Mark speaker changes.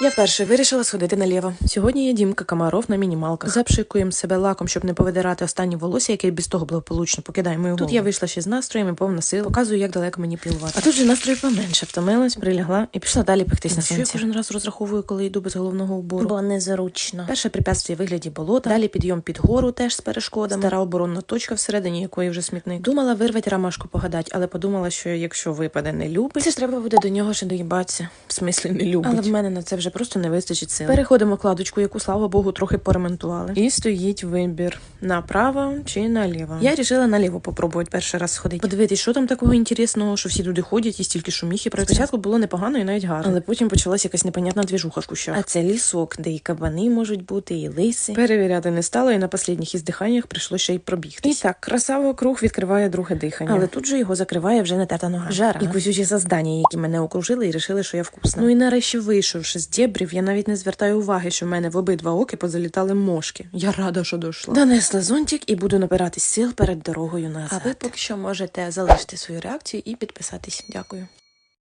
Speaker 1: Я вперше вирішила сходити наліво. Сьогодні є Дімка Комаров на мінімалках. Запшикуємо себе лаком, щоб не повидирати останні волосся, яке без того благополучно покидає мою голову. Тут я вийшла ще з настроєм і повна сил. Показую, як далеко мені пілувати. А тут же настрій поменше. Втомилась, прилягла і пішла далі пектись на сонці.
Speaker 2: я
Speaker 1: кожен раз розраховую, коли йду без головного убору.
Speaker 2: Бо незручно.
Speaker 1: Перше препятствие в вигляді болота, далі підйом під гору теж з перешкодами, стара оборонна точка, всередині якої вже смітник. Думала вирвати ромашку погадать, але подумала, що якщо випаде не любить, це ж треба буде до нього ще доїбатися. В смислі не любить. Але в мене на це вже просто не вистачить сил. Переходимо кладочку, яку слава Богу, трохи поремонтували. І стоїть вибір направо чи наліво. Я рішила наліво попробувати перший раз сходити. Подивитись, що там такого інтересного, що всі туди ходять і стільки шуміхи про. Спочатку було непогано і навіть гарно, але потім почалась якась непонятна двіжуха в кущах. А це лісок, де і кабани можуть бути, і лиси. Перевіряти не стало, і на останніх іздиханнях прийшло ще й пробігти. І так, краса вокруг відкриває друге дихання. Але тут же його закриває вже не тета нога. Жара. І кусючі создання, які мене окружили і рішили, що я вкусна. Ну і нарешті вийшовши з дєбрів, я навіть не звертаю уваги, що в мене в обидва оки позалітали мошки. Я рада, що дійшла. Донесла зонтик і буду набирати сил перед дорогою назад. А ви поки що можете залишити свою реакцію і підписатись. Дякую.